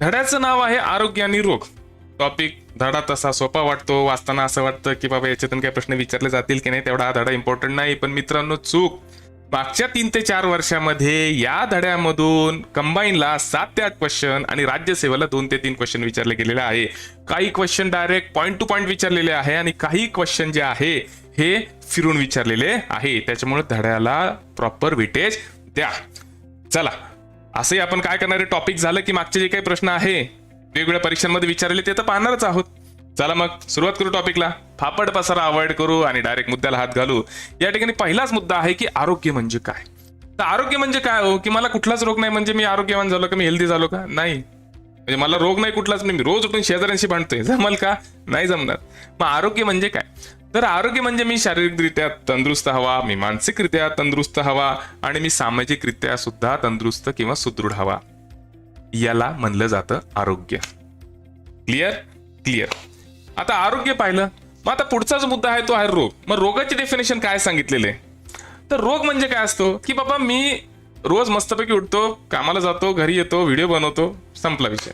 धड्याचं नाव आहे आरोग्य आणि रोग. टॉपिक धडा तसा सोपा वाटतो. वाचताना असं वाटतं की बाबा याच्यातून काही प्रश्न विचारले जातील की नाही तेवढा हा धडा इम्पॉर्टंट नाही. पण मित्रांनो चूक. मागच्या तीन ते चार वर्षामध्ये या धड्यामधून कंबाईनला सात ते आठ क्वेश्चन आणि राज्यसेवेला दोन ते तीन क्वेश्चन विचारले गेलेले आहे. काही question direct point to point विचारलेले आहे आणि काही क्वेश्चन जे आहे हे फिरून विचारलेले आहे. त्याच्यामुळे धड्याला प्रॉपर वेटेज द्या. चला. असंही आपण काय करणारे टॉपिक झालं की मागचे जे काही प्रश्न आहे वेगवेगळ्या परीक्षांमध्ये विचारले ते तर पाहणारच आहोत. चला मग सुरुवात करू टॉपिकला फापड पसारा अवॉइड करू आणि डायरेक्ट मुद्द्याला हात घालू. या ठिकाणी पहिलाच मुद्दा आहे की आरोग्य म्हणजे काय? तर आरोग्य म्हणजे काय हो? की मला कुठलाच रोग नाही म्हणजे मी आरोग्यवान झालो का? मी हेल्दी झालो का? नाही. म्हणजे मला रोग नाही कुठलाच नाही मी रोज उठून शेजाऱ्यांशी भांडतोय. जमल का? नाही जमणार. मग आरोग्य म्हणजे काय? तर आरोग्य म्हणजे मी शारीरिकरित्या तंदुरुस्त हवा मी मानसिकरित्या तंदुरुस्त हवा आणि मी सामाजिकरित्या सुद्धा तंदुरुस्त किंवा सुदृढ हवा. याला म्हणलं जातं आरोग्य. क्लिअर क्लिअर आता आरोग्य पाहिलं मग आता पुढचा जो मुद्दा आहे तो आहे रोग. मग रोगाची डेफिनेशन काय सांगितलेले? तर रोग म्हणजे काय असतो? की बाबा मी रोज मस्तपैकी उठतो कामाला जातो घरी येतो व्हिडिओ बनवतो संपला विषय.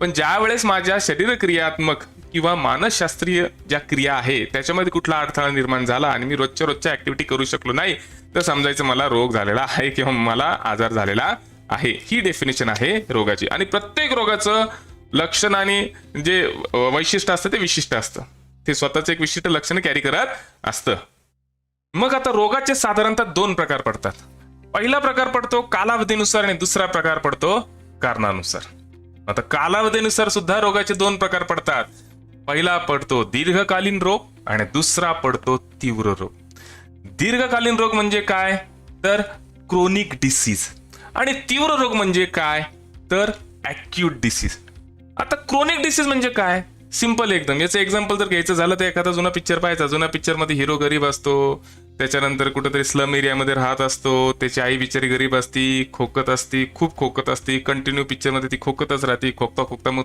पण ज्या वेळेस माझ्या शरीर क्रियात्मक किंवा मानसशास्त्रीय ज्या क्रिया आहे त्याच्यामध्ये कुठला अडथळा निर्माण झाला आणि मी रोजच्या रोजच्या ऍक्टिव्हिटी करू शकलो नाही तर समजायचं मला रोग झालेला आहे किंवा मला आजार झालेला आहे. ही डेफिनेशन आहे रोगाची. आणि प्रत्येक रोगाचं लक्षण आणि जे वैशिष्ट्य असतं ते विशिष्ट असतं. ते स्वतःचं एक विशिष्ट लक्षण कॅरी करत असतं. मग आता रोगाचे साधारणतः दोन प्रकार पडतात. पहिला प्रकार पडतो कालावधीनुसार आणि दुसरा प्रकार पडतो कारणानुसार. आता कालावधीनुसार सुद्धा रोगाचे दोन प्रकार पडतात. पहिला पडतो दीर्घकालीन रोग आणि दुसरा पडतो तीव्र रोग. दीर्घकालीन रोग म्हणजे काय? तर क्रोनिक डिसीज आणि तीव्र रोग म्हणजे काय? तर ॲक्यूट डिसीज आता क्रोनिक डिसीज म्हणजे काय? सिंपल एकदम. याचं एक्झाम्पल जर घ्यायचं झालं तर एखादा जुना पिक्चर पाहायचा. जुना पिक्चरमध्ये हिरो गरीब असतो. त्याच्यानंतर कुठेतरी स्लम एरियामध्ये राहत असतो. त्याची आई बिचारी गरीब असती खोकत असती खूप खोकत असती. कंटिन्यू पिक्चरमध्ये ती खोकतच राहते. खोकता खोकता मग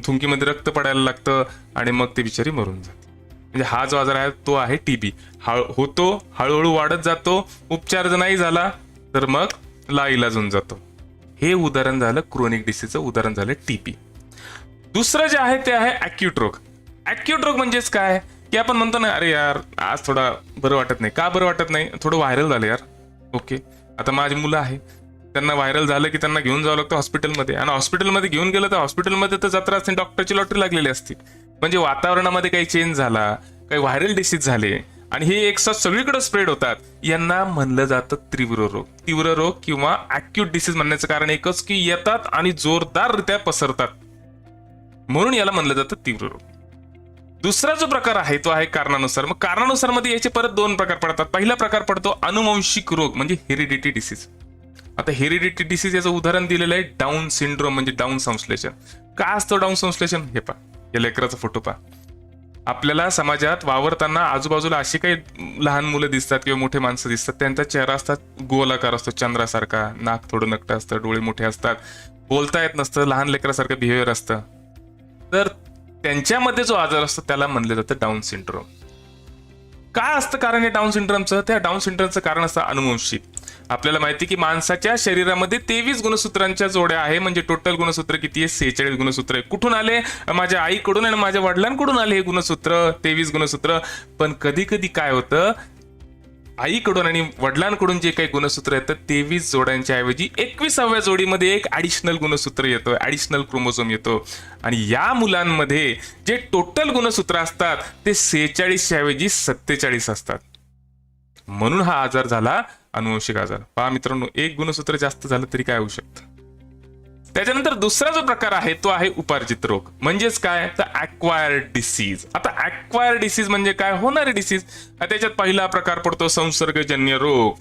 थुंकीमध्ये रक्त पडायला लागतं आणि मग ते बिचारी मरून जाते. म्हणजे हा जो आजार आहे तो आहे टीबी हळ होतो हळूहळू वाढत जातो उपचार जर नाही झाला तर मग लाईलाज होऊन जातो. हे उदाहरण झालं क्रोनिक डिसीजचं उदाहरण झालं टीबी दुसरं जे आहे ते आहे अॅक्यूट रोग. अॅक्यूट रोग म्हणजेच काय? की आपण म्हणतो ना अरे यार आज थोडा बरं वाटत नाही. का बरं वाटत नाही? थोडं व्हायरल झालं यार. ओके. आता माझी मुलं आहे. त्यांना व्हायरल झालं की त्यांना घेऊन जावं लागतं हॉस्पिटलमध्ये आणि हॉस्पिटलमध्ये घेऊन गेलं तर हॉस्पिटलमध्ये तर जत्रा असते डॉक्टरची लॉटरी लागलेली असते. म्हणजे वातावरणामध्ये काही चेंज झाला काही व्हायरल डिसीज झाले आणि हे एक साथ सगळीकडे स्प्रेड होतात. यांना म्हणलं जातं तीव्र रोग. तीव्र रोग किंवा अॅक्यूट डिसीज म्हणण्याचं कारण एकच की येतात आणि जोरदाररित्या पसरतात. म्हणून याला म्हणलं जातं तीव्र रोग. दुसरा जो प्रकार आहे तो आहे कारणानुसार. मग कारणानुसारमध्ये याचे परत दोन प्रकार पडतात. पहिला प्रकार पडतो अनुवंशिक रोग म्हणजे हेरिडिटी डिसीज आता हेरिडिटी डिसीज याचं उदाहरण दिलेलं आहे डाऊन सिंड्रोम म्हणजे डाऊन संश्लेषण. का असतं डाऊन संश्लेषण? हे पहा या लेकराचा फोटो पहा. आपल्याला समाजात वावरताना आजूबाजूला अशी काही लहान मुलं दिसतात किंवा मोठे माणसं दिसतात त्यांचा चेहरा असतात गोलाकार असतो चंद्रासारखा नाक थोडं नकटं असतं डोळे मोठे असतात बोलता येत नसतं लहान लेकरासारखं बिहेवियर असतं. तर त्यांच्यामध्ये जो आजार असतो त्याला म्हणलं जातं डाऊन सिंड्रोम. काय असतं कारण हे डाऊन सिंड्रोमचं? त्या डाऊन सिंड्रोमचं कारण असतं अनुवंशिक. आपल्याला माहिती की माणसाच्या शरीरामध्ये तेवीस गुणसूत्रांच्या जोड्या आहे. म्हणजे टोटल गुणसूत्र किती आहे? सेहेचाळीस गुणसूत्र आहे. कुठून आले? माझ्या आईकडून आणि माझ्या वडिलांकडून आले हे गुणसूत्र तेवीस गुणसूत्र. पण कधी कधी काय होतं? आईकडून आणि वडिलांकडून जे काही गुणसूत्र येतं तेवीस जोड्यांच्या ऐवजी एकविसाव्या जोडीमध्ये एक ऍडिशनल गुणसूत्र येतो ऍडिशनल क्रोमोझोम येतो. आणि या मुलांमध्ये जे टोटल गुणसूत्र असतात ते सेहेचाळीसच्या ऐवजी सत्तेचाळीस असतात. म्हणून हा आजार झाला. अनुवंशिक आजार. पहा मित्रांनो एक गुणसूत्र जास्त झालं तरी काय होऊ शकतं? त्याच्यानंतर दुसरा जो प्रकार आहे तो आहे उपार्जित रोग. म्हणजेच काय? तर अक्वायर्ड डिसीज आता अक्वायर्ड डिसीज म्हणजे काय? होणारे डिसीज त्याच्यात पहिला प्रकार पडतो संसर्गजन्य रोग.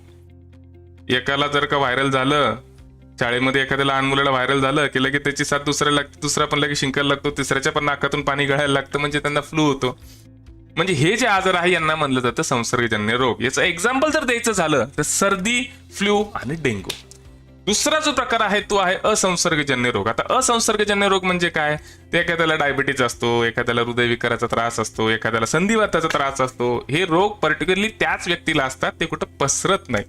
एकाला जर का व्हायरल झालं शाळेमध्ये एखाद्या लहान मुलाला व्हायरल झालं की लगेच त्याची साथ दुसऱ्याला लागते दुसरा पण लगेच शिंकायला लागतो तिसऱ्याच्या पण नाकातून पाणी गळायला लागतं म्हणजे त्यांना फ्लू होतो. म्हणजे हे जे आजार आहे यांना म्हणलं जातं संसर्गजन्य रोग. याचं एक्झाम्पल जर द्यायचं झालं तर सर्दी फ्लू आणि डेंग्यू दुसरा जो प्रकार आहे तो आहे असंसर्गजन्य रोग. आता असंसर्गजन्य रोग म्हणजे काय? ते एखाद्याला डायबिटीज असतो एखाद्याला हृदयविकाराचा त्रास असतो एखाद्याला संधिवाताचा त्रास असतो. हे रोग पर्टिक्युलरली त्याच व्यक्तीला असतात ते कुठं पसरत नाही.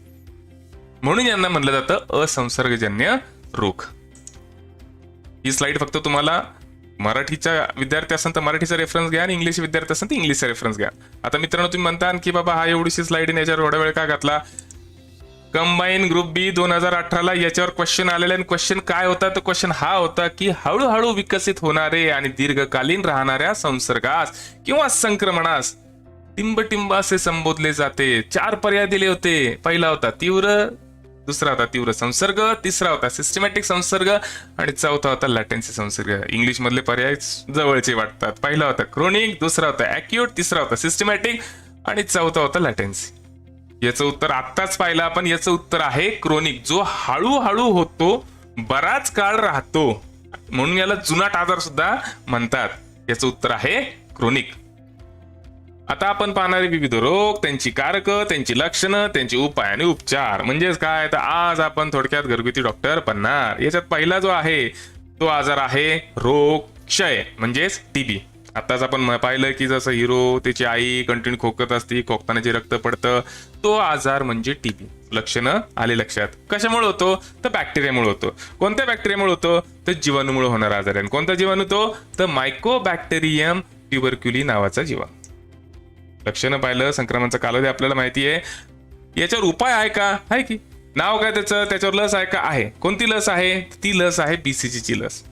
म्हणून यांना म्हणलं जातं असंसर्गजन्य रोग. ही स्लाइड फक्त तुम्हाला मराठीचा विद्यार्थी असेल तर मराठीचा रेफरन्स घ्या आणि इंग्लिश विद्यार्थी असेल तर इंग्लिशचा रेफरन्स घ्या. आता मित्रांनो तुम्ही म्हणता की बाबा हा एवढीशी स्लाइड याच्यावर एवढा वेळ का घातला? कंबाईन ग्रुप बी दोन हजार अठराला याच्यावर क्वेश्चन आलेला आणि क्वेश्चन काय होता? तर क्वेश्चन हा होता की हळूहळू विकसित होणारे आणि दीर्घकालीन राहणाऱ्या संसर्गास किंवा संक्रमणास टिंब असे संबोधले जाते. चार पर्याय दिले होते. पहिला होता तीव्र दुसरा होता तीव्र संसर्ग तिसरा होता सिस्टमॅटिक संसर्ग आणि चौथा होता लॅटेन्सी संसर्ग. इंग्लिश मधले पर्याय जवळचे वाटतात. पहिला होता क्रोनिक दुसरा होता अॅक्यूट तिसरा होता सिस्टमॅटिक आणि चौथा होता लॅटेन्सी याचं उत्तर आत्ताच पाहिलं आपण. याचं उत्तर आहे क्रोनिक जो हळूहळू होतो बराच काळ राहतो. म्हणून याला जुनाट आजार सुद्धा म्हणतात. याचं उत्तर आहे क्रोनिक आता आपण पाहणारे विविध रोग त्यांची कारक त्यांची लक्षणं त्यांचे उपाय आणि उपचार. म्हणजेच काय? तर आज आपण थोडक्यात घरगुती डॉक्टर बनणार. याच्यात पहिला जो आहे तो आजार आहे रोग क्षय म्हणजेच टीबी आताच आपण पाहिलं की जसं हिरो त्याची आई कंटिन्यू खोकत असती खोकताना जे रक्त पडतं. तो आजार म्हणजे टीबी लक्षणं आले लक्षात. कशामुळे होतो? तर बॅक्टेरियामुळे होतो. कोणत्या बॅक्टेरियामुळे होतो? तर जीवाणूमुळे होणारा आजार आहे. आणि कोणता जीवाणू तो? तर मायकोबॅक्टेरियम ट्युबरक्युली नावाचा जीवाणू. लक्षणं पाहिलं संक्रमणाचा कालावधी आपल्याला माहिती आहे. याच्यावर उपाय आहे का? आहे की? नाव काय त्याचं? त्याच्यावर लस आहे का? आहे. कोणती लस आहे? ती लस आहे बीसीजीची ची लस.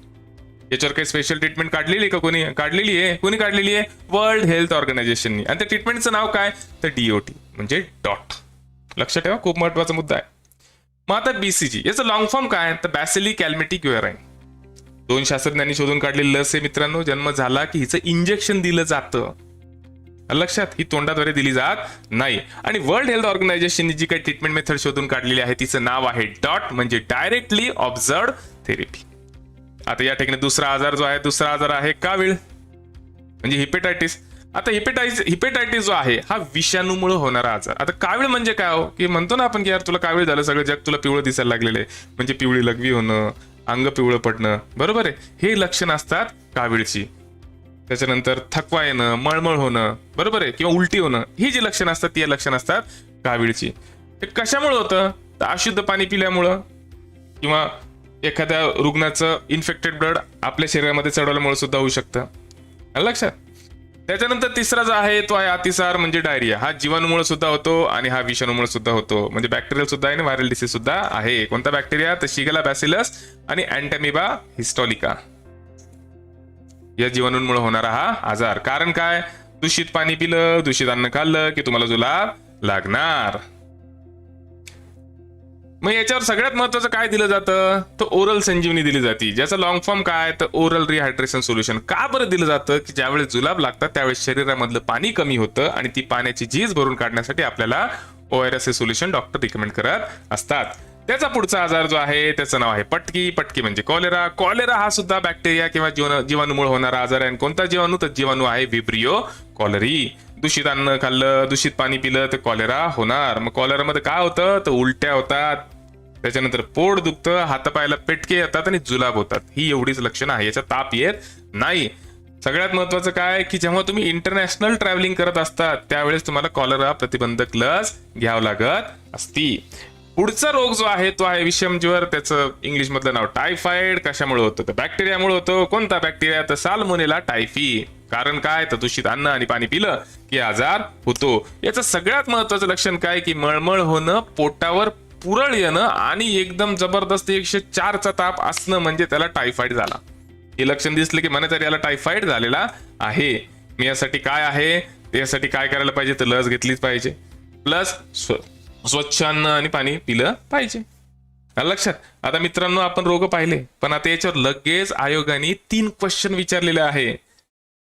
याच्यावर काही स्पेशल ट्रीटमेंट काढलेली आहे का कोणी? काढलेली आहे. कोणी काढलेली आहे? वर्ल्ड हेल्थ ऑर्गनायझेशननी आणि त्या ट्रीटमेंटचं नाव काय? तर डीओटी म्हणजे डॉट लक्षात ठेवा खूप महत्त्वाचा मुद्दा आहे. मग आता बीसीजी याचं लॉंग फॉर्म काय? तर बॅसिली कॅल्मेटिक आहे दोन शास्त्रज्ञांनी शोधून काढलेली लस आहे मित्रांनो. जन्म झाला की हिचं इंजेक्शन दिलं जातं. लक्षात ही तोंडाद्वारे दिली जात नाही. आणि वर्ल्ड हेल्थ ऑर्गनायझेशनने जी काही ट्रीटमेंट मेथड शोधून काढलेली आहे तिचं नाव आहे डॉट म्हणजे डायरेक्टली ऑब्झर्व थेरपी आता या ठिकाणी दुसरा आजार जो आहे दुसरा आजार आहे कावीळ. म्हणजे हिपेटायटिस आता हिपेटायटिस हिपेटायटिस जो आहे हा विषाणूमुळे होणारा आजार. आता कावीळ म्हणजे काय हो? की म्हणतो ना आपण की यार तुला कावीळ झालं सगळं जग तुला पिवळं दिसायला लागलेलं आहे. म्हणजे पिवळी लघवी होणं अंग पिवळं पडणं. बरोबर आहे? हे लक्षण असतात कावीळची. त्याच्यानंतर थकवा येणं मळमळ होणं बरोबर आहे? किंवा उलटी होणं ही जी लक्षणं असतात ती लक्षणं असतात कावीळची. ते कशामुळे होतं? तर अशुद्ध पाणी पिल्यामुळं किंवा एखाद्या रुग्णाचं इन्फेक्टेड ब्लड आपल्या शरीरामध्ये चढवल्यामुळे सुद्धा होऊ शकतं. लक्षात? त्याच्यानंतर तिसरा जो आहे तो आहे अतिसार म्हणजे डायरिया. हा जीवाणूमुळे सुद्धा होतो आणि हा विषाणूमुळे सुद्धा होतो. म्हणजे बॅक्टेरियल सुद्धा आहे आणि व्हायरल डिसीज सुद्धा आहे. कोणता बॅक्टेरिया तर शिगला बॅसिलस आणि अँटॅमिबा हिस्टॉलिका या जीवाणूंमुळे होणारा हा आजार. कारण काय? दूषित पाणी पिलं दूषित अन्न खाल्लं की तुम्हाला जुलाब लागणार. मग याच्यावर सगळ्यात महत्वाचं काय दिलं जातं? तर ओरल संजीवनी दिली जाते. ज्याचा लॉंग फॉर्म काय? तर ओरल रिहायड्रेशन सोल्युशन का बरं दिलं जातं? की ज्यावेळेस जुलाब लागतात त्यावेळेस शरीरामधलं पाणी कमी होतं आणि ती पाण्याची झीज भरून काढण्यासाठी आपल्याला ओआरएस हे सोल्युशन डॉक्टर रिकमेंड करत असतात. त्याचा पुढचा आजार जो आहे त्याचं नाव आहे पटकी. पटकी म्हणजे कॉलेरा. कॉलेरा हा सुद्धा बॅक्टेरिया किंवा जीवन जीवाणूमुळे होणारा आजार आहे. आणि कोणता जीवाणू? तर जीवाणू आहे विब्रिओ कॉलरी. दूषित अन्न खाल्लं दूषित पाणी पिलं तर कॉलेरा होणार. मग कॉलेरामध्ये काय होतं? तर उलट्या होतात. त्याच्यानंतर पोट दुखतं हातापायाला पेटके येतात आणि जुलाब होतात. ही एवढीच लक्षणं आहे. याचा ताप येत नाही. सगळ्यात महत्वाचं काय? की जेव्हा तुम्ही इंटरनॅशनल ट्रॅव्हलिंग करत असतात त्यावेळेस तुम्हाला कॉलरा प्रतिबंधक लस घ्यावं लागत असती. पुढचा रोग जो आहे तो आहे विषमज्वर. त्याचं इंग्लिश मधलं नाव टायफॉइड कशामुळे होतं? तर बॅक्टेरियामुळे होतो. कोणता बॅक्टेरिया तर सालमोनेला टायफी कारण काय? तर दूषित अन्न आणि पाणी पिलं की आजार होतो. याचं सगळ्यात महत्वाचं लक्षण काय? की मळमळ होणं पोटावर पुरळ येणं आणि एकदम जबरदस्त एकशे चारचा ताप असणं म्हणजे त्याला टायफॉइड झाला. हे लक्षण दिसलं की म्हणे तरी याला टायफॉइड झालेला आहे. मी यासाठी काय आहे? यासाठी काय करायला पाहिजे? तर लस घेतलीच पाहिजे. प्लस स्वच्छ अन्न आणि पाणी पिलं पाहिजे. लक्षात आता मित्रांनो आपण रोग पाहिले पण आता याच्यावर लगेच आयोगाने तीन क्वेश्चन विचारलेले आहे.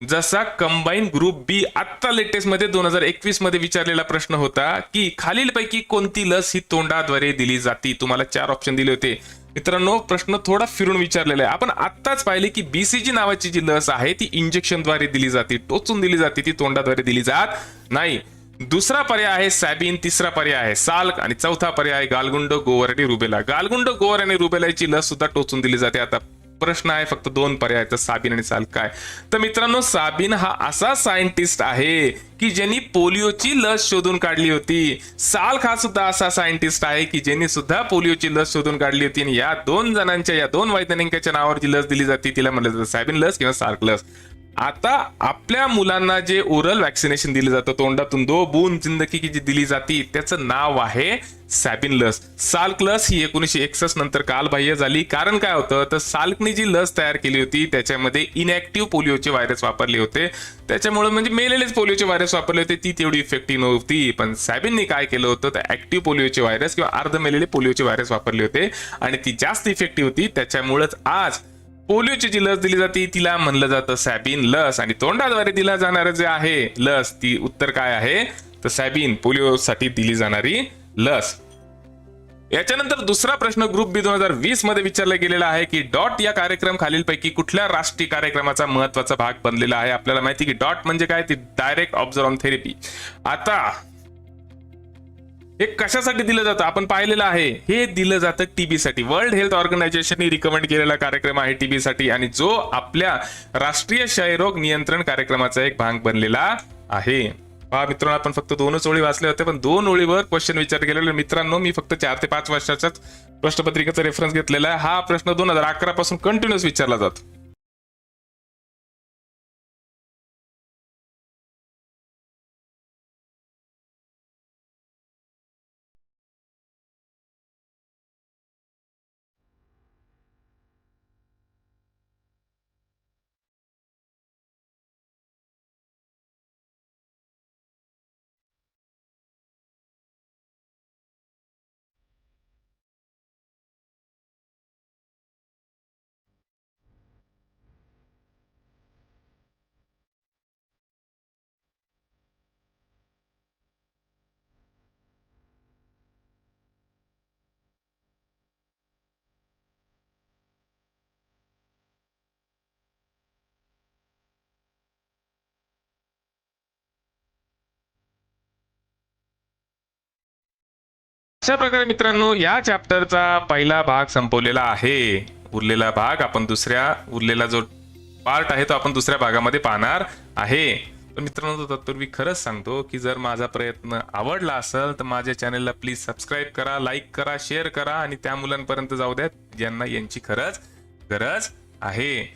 जसा कंबाईन ग्रुप बी आत्ता लेटेस्टमध्ये दोन हजार एकवीसमध्ये विचारलेला प्रश्न होता की खालीलपैकी कोणती लस ही तोंडाद्वारे दिली जाती? तुम्हाला चार ऑप्शन दिले होते. मित्रांनो प्रश्न थोडा फिरून विचारलेला आहे. आपण आत्ताच पाहिले की बीसीजी नावाची जी लस आहे ती इंजेक्शनद्वारे दिली जाते टोचून दिली जाते ती तोंडाद्वारे दिली जात नाही. दुसरा पर्याय आहे सॅबिन तिसरा पर्याय आहे साल्क आणि चौथा पर्याय आहे गालगुंड गोवर आणि रुबेला. गालगुंड गोवर आणि रुबेलाची लस सुद्धा टोचून दिली जाते. आता प्रश्न आहे फक्त दोन पर्याय तर साबिन आणि साल्क काय? तर मित्रांनो साबिन हा असा सायंटिस्ट आहे की ज्यांनी पोलिओची लस शोधून काढली होती. साल्क हा सुद्धा असा सायंटिस्ट आहे की ज्यांनी सुद्धा पोलिओची लस शोधून काढली होती आणि या दोन जणांच्या या दोन वैज्ञानिकांच्या नावावर जी लस दिली जाते. तिला म्हणलं जातं सायबिन लस किंवा साल्क लस. आता आपल्या मुलांना जे ओरल वॅक्सिनेशन दिलं जातं तोंडातून दो बून जिंदगी की जी दिली जाती त्याचं नाव आहे सॅबिन लस. साल्क लस ही एकोणीसशे एकसष्ट नंतर कालबाह्य झाली. कारण काय होतं? तर साल्कने जी लस तयार केली होती त्याच्यामध्ये इनॅक्टिव्ह पोलिओचे व्हायरस वापरले होते. त्याच्यामुळे म्हणजे मेलेलेच पोलिओचे व्हायरस वापरले होते. ती तेवढी इफेक्टिव्ह नव्हती. पण सॅबिनने काय केलं होतं? तर ऍक्टिव्ह पोलिओचे व्हायरस किंवा अर्ध मेलेले पोलिओचे व्हायरस वापरले होते. आणि ती जास्त इफेक्टिव्ह होती. त्याच्यामुळेच आज पोलिओची जी लस दिली जाते तिला म्हणलं जातं सॅबिन लस. आणि तोंडाद्वारे दिला जाणार जे आहे लस ती उत्तर काय आहे? तर सॅबिन पोलिओसाठी दिली जाणारी लस. याच्यानंतर दुसरा प्रश्न ग्रुप बी दोन हजार वीसमध्ये विचारला गेलेला आहे की डॉट या कार्यक्रम खालीलपैकी कुठल्या राष्ट्रीय कार्यक्रमाचा महत्त्वाचा भाग बनलेला आहे? आपल्याला माहिती की डॉट म्हणजे काय? ती डायरेक्ट ऑब्झर्व थेरपी आता हे कशासाठी दिलं जातं? आपण पाहिलेलं आहे. हे दिलं जातं टीबी साठी वर्ल्ड हेल्थ ऑर्गनायझेशनने रिकमेंड केलेला कार्यक्रम आहे टीबी साठी आणि जो आपल्या राष्ट्रीय क्षयरोग नियंत्रण कार्यक्रमाचा एक भाग बनलेला आहे. पहा मित्रांनो आपण फक्त दोनच ओळी वाचले होते पण दोन ओळीवर क्वेश्चन विचार केलेले. मित्रांनो मी फक्त चार ते पाच वर्षाच्याच प्रश्नपत्रिकेचा रेफरन्स घेतलेला आहे. हा प्रश्न दोन हजार अकरा पासून कंटिन्युअस विचारला जातो. अशा प्रकारे मित्रांनो या चॅप्टरचा पहिला भाग संपवलेला आहे. उरलेला भाग आपण दुसऱ्या उरलेला जो पार्ट आहे तो आपण दुसऱ्या भागामध्ये पाहणार आहे. पण मित्रांनो तो तत्पूर्वी खरंच सांगतो की जर माझा प्रयत्न आवडला असेल तर माझ्या चॅनलला प्लीज सबस्क्राईब करा लाईक करा शेअर करा आणि त्या मुलांपर्यंत जाऊ द्या ज्यांना यांची खरंच गरज आहे.